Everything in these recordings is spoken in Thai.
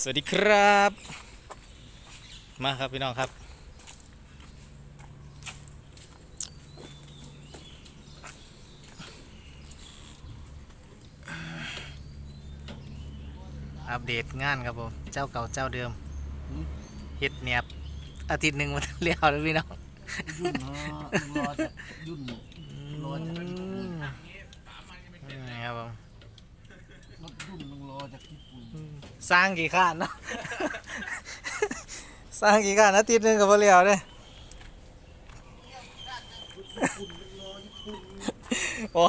สวัสดีครับ มาครับพี่น้องครับ อัปเดตงานครับผม เจ้าเก่าเจ้าเดิมเฮ็ดเนียบอาทิตย์หนึ่งมันเลี้ยวแล้วพี่น้องยุ่นเนาะรอจะยุ่นรอจะอืมนี่ครับผม รถยุ่นมึงรอจากญี่ปุ่น สร้างกี่ข้านเนาะสร้างกี่ข้านอาทิตย์หนึงกับเลียวเลยโอ้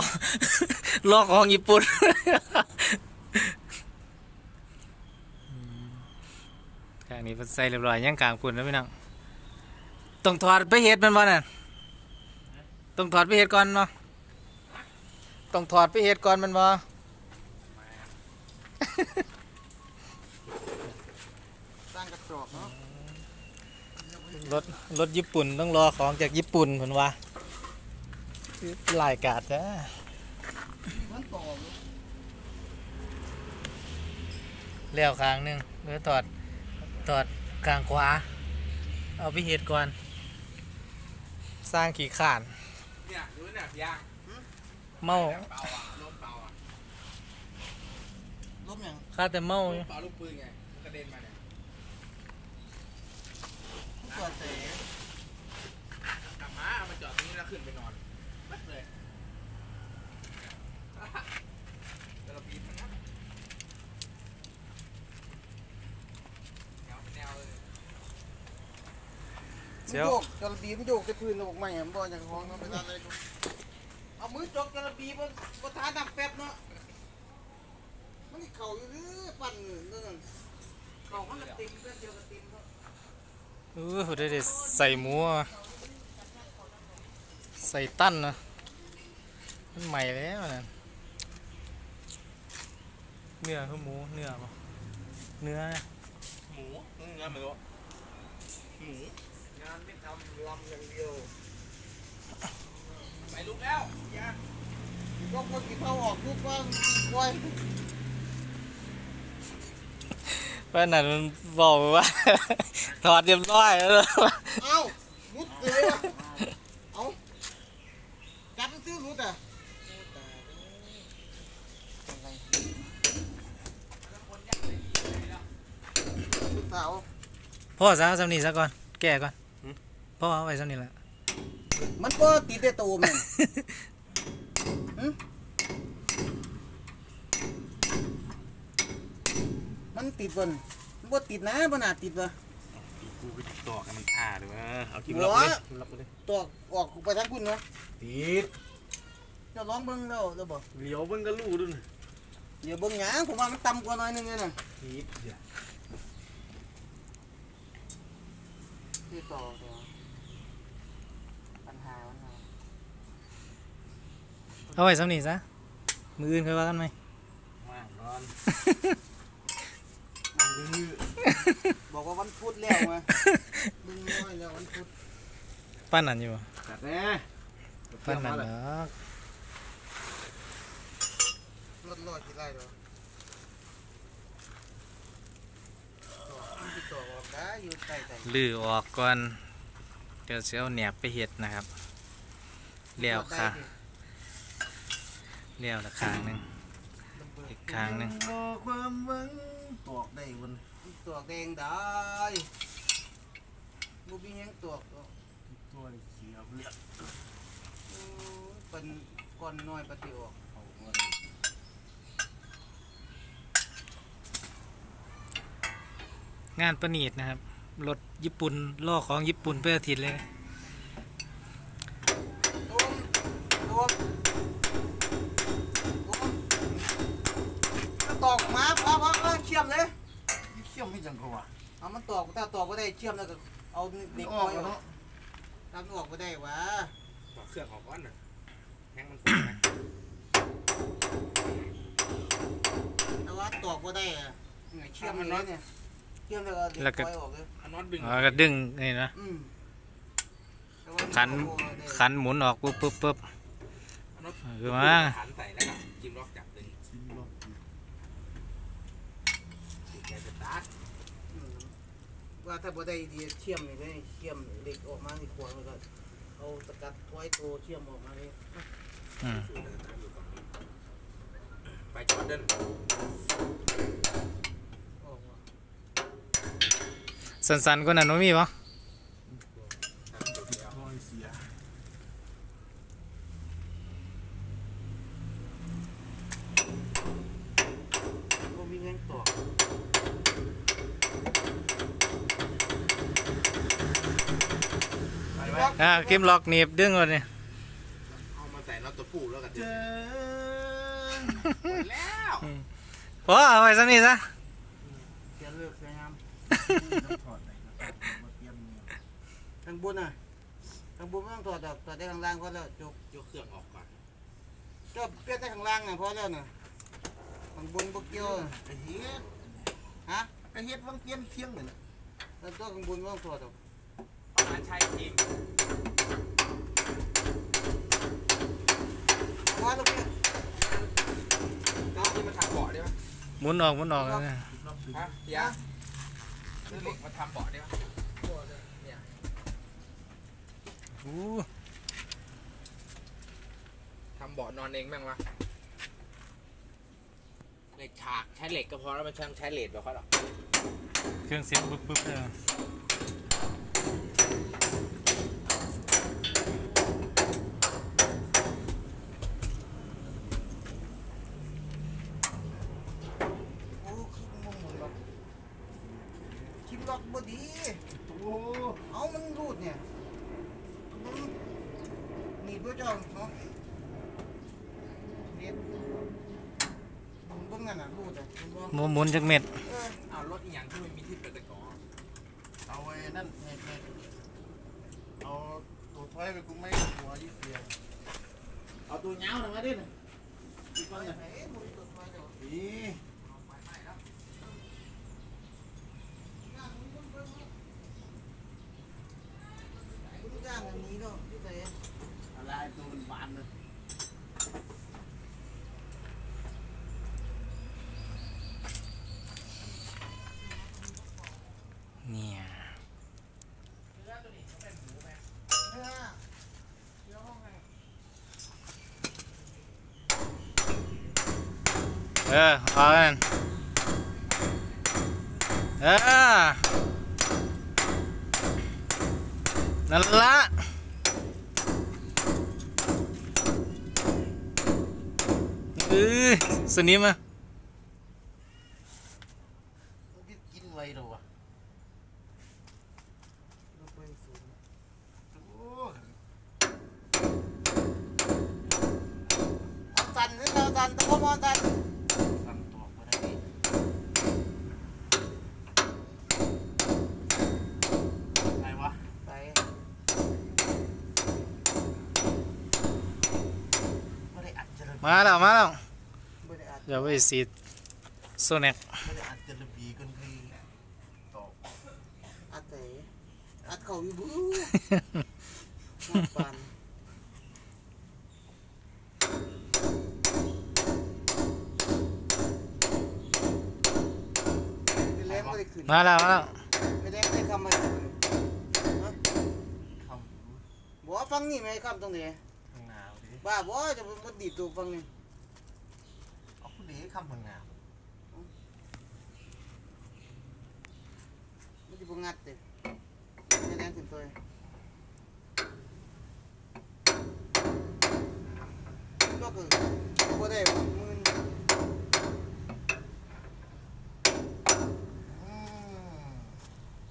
ลอกของญี่ปุ่นข้างนี้พิ่นใส่เรียบร้อยยังกลางปุ่นแล้วพี่น้องต้องถอดไปเฮ็ดมันบ่นั่นต้องถอดไปเฮ็ดก่อนเนาะต้องถอดไปเฮ็ดก่อนมันบ่ สร้างกระจกเนาะ รถรถญี่ปุ่นต้องรอของจากญี่ปุ่นเพิ่นว่าหลายกาดแท้มันต่อเลยแล้วข้างหนึงเดี๋ยวถอดถอดกลางขวา เอาไปเฮ็ดก่อน สร้างขี่ขานเนี่ยดูเนี่ยพี่ยางเมาเปล่าอะลมเปล่าอะล้มอย่างข้าแต่เมาลอยู่มเปล่าลูกปืนไงมันกระเด็นมาเนี่ย ตัวเตะกลับมาเอามาจอดตรงนี้แล้วขึ้นไปนอนปั๊บเลยแต่เราปีนทั้งนั้นแนวเป็นแนวเลยมันโยกกระบีมันโยกจะพื้นระบบใหม่อะมันบ่อย่างของมันไปทำอะไรกูเอามือจกกระบีบนบนท้าดับแป๊บเนาะมันนี่เข่าอยู่หรือปั่นนั่นนะเข่ามันกระติมเพื่อนเดียวกระติมเนาะ เออได้ได้ใส่หมูอะใส่ตั้นนะมันใหม่แล้วนะเนื้อคือหมูเนื้อบ่เนื้อนะหมูเนื้อไม่รู้หมูงานไม่ทำลำอย่างเดียวไปลุกแล้วยางยกคนกี่เท่าออกทุกว่างไว้เพราะนั้นมันบอกว่า ถอดเรียบร้อยแล้วเอ้ารุดเลยวะเอ้าจับมันซื้อรุดอะสาวพ่อสาวสำนีซะก่อน แก่ก่อนพ่อเอาไว้สำนีละมันก็ติดได้ตัวมัน มันติดบนมันบ่ติดนะบ่น่าติดวะกูไปต่อกันมันอ่าหรือว่าเอาคลิปหัล็อกวไปเลยคลิปล็อกไปเลยตัวออกไปทางคุณเนาะติดเจะร้องเบิ่งแล้วแล้วบ่เหลียวเบิ้งก็ลู่ดุนเดี๋ยวเบิ่งหยังผมว่ามันต่ำกว่าหน่อยนึงเลยน่ะติดเดี๋ยวที่ต่อต่อปัญหาปัญหาเอาไว้สำนีซะมืออื่นค่อยว่ากันไหมมากร้อน บอกว่าวันพุธแล้วมามึงน้อยแล้ววันพุธปั้นนั่นอยู่บ่จัดแน่ปั้นนั่นเนาะรถลอยกี่ไร่ดอกต่อออกได้อยู่ใต้ใต้ลื้อออกก่อนเดี๋ยวสิเอาแหนบไปเฮ็ดนะครับเลี้ยวค่ะเลี้ยวละข้างหนึงอีกข้างหนึ่ง ตอกแดงได้บุบียังตอกดอกตัวเสียเลือดโอ้ยเป็นก้อนน้อยปฏิออกเอาเงินงานประณีตนะครับ รถญี่ปุ่นล่อของญี่ปุ่นเพื่ออาทิตย์เลยนะโดนโดนโดนถ้าตอกมาพอพอเออเชื่อมเลย เขี้ยวไม่จังกว่าเอามันตอกถ้าตอกก็ได้เชื่อมแล้วก็เอาเด็กอน้ออกยอแล้อกทำออกก็ได้วะต่อเครื่องของก้อนน่ะแห้งมันฟุ้งนะแต่ว่าตอกก็ได้อะไงเชื่อมมันเลยเนี่ยเชื่อมแล้วก็เด็กน้อยออกเลยเอาน็อตดึงอ๋อก็ดึงนี่นะอืมแต่ว่าขันมันก็บ่ได้ขันหมุนออกปุ๊บปุ๊บปุ๊บเอาน็อตคือมาขันใส่แล้วก็จิ้มล็อกจับดึงจิ้มล็อกแกจะตัด ว่าถ้าบ่ได้ดีเชื่อมนี่เลยเชื่อมเหล็กออกมานี่ขวางแล้วก็เอาตะกัดถ้วยโตเชื่อมออกมาเลยอืมไปจอร์แดนออกมาสันๆกว่านั้นบ่มีบ่ บ่มีเงินต่อ ไปไหม อ่าเกมล็อกหนีบดึงก่อนนี่เอามาใส่น็อตตัวผู้แล้วกันเจอแล้วพอเอาไว้ซะนี่ซะเสียเลิกเสียงามทางบนน่ะทางบนไม่ต้องถอดดอกถอดได้ข้างล่างก็แล้วจบยกเครื่องออกก่อนก็เปลี่ยนได้ข้างล่างน่ะพอแล้วน่ะข้างบนบ่เกี่ยวน่ะไปเฮ็ดฮะไปเฮ็ดวังเปลี่ยนเคียงเลยนะแล้วตัวข้างบนไม่ต้องถอดดอก ประมาณใช้ทีมพอแล้วพี่น้องที่มาทำเบาะได้ไหมหมุนออกหมุนออกนะฮะเฮียซื้อเหล็กมาทำเบาะได้ไหมเนี่ยอู้ทำเบาะนอนเองแม่งวะเหล็กฉากใช้เหล็กก็พอแล้วไม่ใช่ต้องใช้เหล็กแบบเขาหรอกเครื่องเสียงปึ๊บๆเลย โอ้คิดมุมหมดแล้วคิดล็อกบ่ดีโอ้เอามันรูดเนี่ยมันหนีบด้วยจ้องเนาะเน็ตมึงเบิ่ง นั่นน่ะรูดอะมึงบ่หมุนหมุนจักเม็ดเออเอารถอีหยังที่ไม่มีที่เปิดตะกอเอาไว้นั่นเน็ดเน็ตเอาตัวถอยไปกูไม่หัวยี่เสียเอาตัวเงาหน่อยมาดิอีกวันน่ะเอ้ยบ่มีตัวถอยเดี๋ยวอีย่างอันนี้เนาะที่ไหน อะไรตัวมันบานเลย เนี่ย เนื้อเนื้อห้องไง เออเอากันเออนั่นละเออสนิมอะกินไวหรอวะตันนี่เราตันตะพมอนตันตันตัวบ่ได้ไปวะไปไม่ได้อัดจระบี มาแล้วมาแล้วไม่ได้อัดอย่าไปสีดโซเน็กไม่ได้อัดจระบีกันคือตอกอัดไหนอัดเขาอยู่บู๊หัวปันไม่แรงไม่ได้ขึ้นมาแล้วมาแล้วไม่แรงไม่ได้คำอะไรคำบอกว่าฟังนี่ไหมคำตรงนี้ข้างหนาวดิ บ้าบ่จะมันดีดตัวฟังนี่เอาคุณดีคำข้างหนาวมันจะบงัดเด้ไม่แรงขึ้นตัวก็คือบ่ได้มืออืม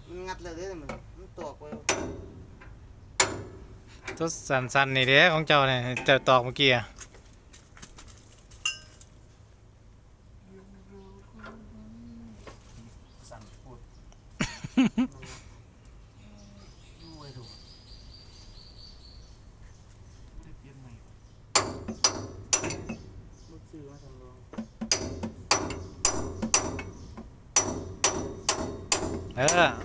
มันงัดเลยเด้อมันมันตอกไว้ ตัวสันๆนี่เด้ของเจ้าเนี่ยเจ้าตอกเมื่อกี้อะสั่นพูดดูไว้ดูได้เปลี่ยนใหม่รถซื้อมาสำรองเออ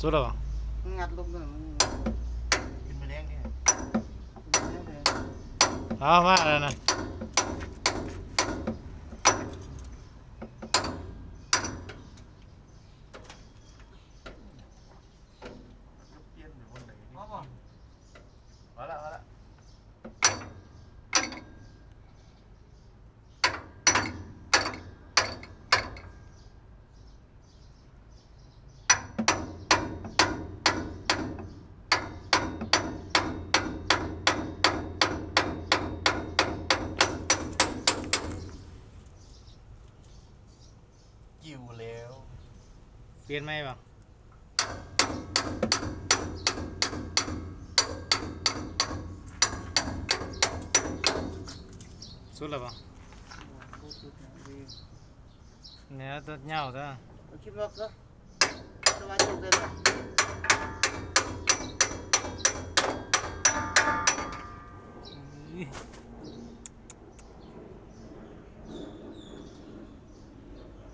งัดแล้วสุดแล้วบ่มมันงัดลงนั่นมันเป็นแมลงเนี่ยเป็นแนวใดเอามาแล้วนะ เปลี่ยนหรือวันไหนนี่ พอบ่ มาละมาละ กิ่วแล้ว เปลี่ยนไหมบ่สุดแล้วบ่โคตรสุดนะดีเนี่ยตัวเหย้าตัวเอาคิดว่าก็สบายจบเลยนะ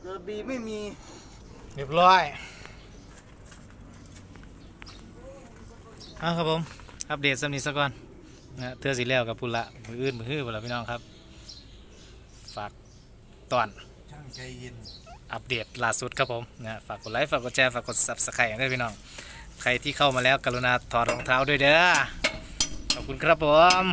กระบี่ไม่มี เรียบร้อยเอาครับผม อัปเดตสำนีสักก่อนนะเทือสีแล้วกับปุระมืออื่นมือฮื้อปุระพี่น้องครับ ฝากตอนช่างใจเย็นอัปเดตล่าสุดครับผมนะฝากกดไลค์ฝากกดแชร์ฝากกด subscribe ด้วยพี่น้อง ใครที่เข้ามาแล้วกรุณาถอดรองเท้าด้วยเด้อขอบคุณครับผม